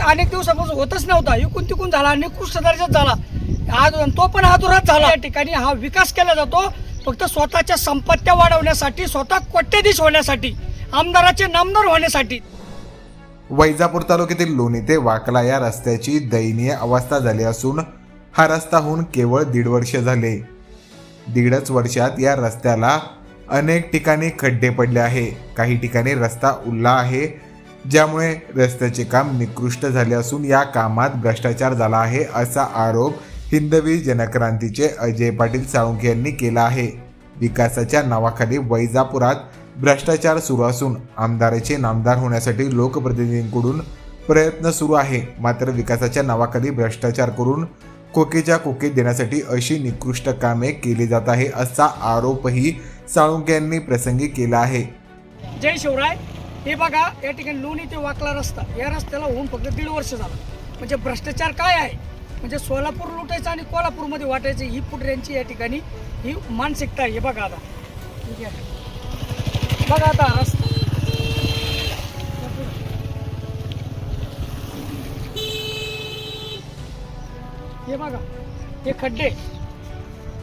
अनेक दिवसापासून होतच नव्हता. इकून तिकून झाला निकृष्ट दर्जात झाला. आज तो पण हातोरात झाला. या ठिकाणी हा विकास केला जातो. फक्त स्वतःच्या संपत्त्या वाढवण्यासाठी स्वतः कोट्याधीश होण्यासाठी आमदाराचे नामदार होण्यासाठी. वैजापूर तालुक्यातील लोणी ते वाकला या रस्त्याची दयनीय अवस्था झाली असून हा रस्ता होऊन केवळ दीड वर्ष झाले. दीडच वर्षात या रस्त्याला अनेक ठिकाणी खड्डे पडले आहे. काही ठिकाणी रस्ता उरला आहे. ज्यामुळे रस्त्याचे काम निकृष्ट झाले असून या कामात भ्रष्टाचार झाला आहे असा आरोप हिंदवी जनक्रांतीचे अजय पाटील साळुंखे यांनी केला आहे. विकासाच्या नावाखाली वैजापुरात भ्रष्टाचार सुरू असून आमदाराचे नामदार होण्यासाठी लोकप्रतिनिधींकडून प्रयत्न सुरू आहे. मात्र विकासाच्या नावाखाली भ्रष्टाचार करून कोकेच्या कोके देण्यासाठी अशी निकृष्ट कामे केली जात आहे असा आरोपही साळुंके यांनी प्रसंगी केला आहे. जय शिवराय. हे बघा या ठिकाणी लोणी ते वाकला रस्ता. या रस्त्याला होऊन फक्त दीड वर्ष झालं. म्हणजे भ्रष्टाचार काय आहे? म्हणजे सोलापूर लुटायचं आणि कोल्हापूरमध्ये वाटायचं ही पुढऱ्यांची या ठिकाणी ही मानसिकता आहे. हे बघा आता. ठीक आहे बघा आता रस्ता. हे बघा हे खड्डे.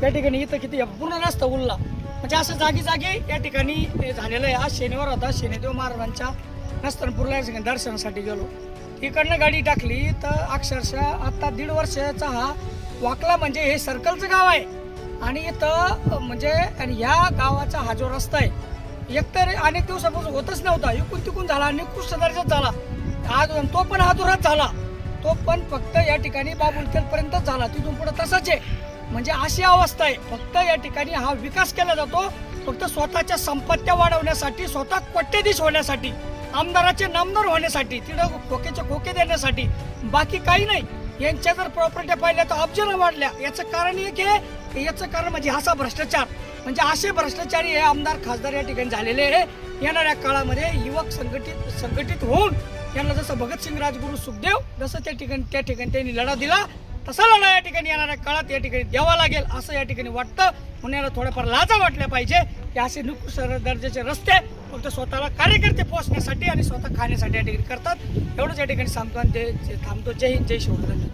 या ठिकाणी इथं किती पूर्ण रस्ता उरला म्हणजे असं जागी जागी या ठिकाणी झालेलं आहे. आज शनिवार होता. शनिदेव महाराजांच्या नस्तनपूरला या दर्शनासाठी गेलो. इकडनं गाडी टाकली तर अक्षरशः आत्ता दीड वर्षाचा हा वाकला म्हणजे हे सर्कलचं गाव आहे. आणि इथं म्हणजे आणि ह्या गावाचा हा जो रस्ता आहे एकतर अनेक दिवसापासून होतच नव्हता. इकून तिकून झाला निकृष्ट दर्जात झाला. आज तो पण हातोरात झाला. तो पण फक्त या ठिकाणी बाबुलखेलपर्यंतच झाला. तिथून पुढे तसंच आहे. म्हणजे अशी अवस्था आहे. फक्त या ठिकाणी हा विकास केला जातो. फक्त स्वतःच्या संपत्त्या वाढवण्यासाठी स्वतः कोट्यधीश होण्यासाठी आमदाराचे नामदार होण्यासाठी तिथं खोकेचे खोके देण्यासाठी बाकी काही नाही. यांच्या जर प्रॉपर्ट्या पाहिल्या तर अब्जन वाढल्या. याचं कारण एक आहे. की याचं कारण म्हणजे असा भ्रष्टाचार. म्हणजे असे भ्रष्टाचारी हे आमदार खासदार या ठिकाणी झालेले आहे. येणाऱ्या काळामध्ये युवक संघटित संघटित होऊन यांना जसं भगतसिंग राजगुरू सुखदेव जसं त्या ठिकाणी त्या ठिकाणी त्यांनी लढा दिला तसाला या ठिकाणी येणाऱ्या काळात या ठिकाणी द्यावा लागेल असं या ठिकाणी वाटतं. म्हणून याला थोड्याफार लाजा वाटल्या पाहिजे. की असे निकृष्ट दर्जाचे रस्ते फक्त स्वतःला कार्यकर्ते पोहोचण्यासाठी आणि स्वतः खाण्यासाठी या ठिकाणी करतात. एवढंच या ठिकाणी सांगतो आणि ते थांबतो. जय हिंद जय शिवराय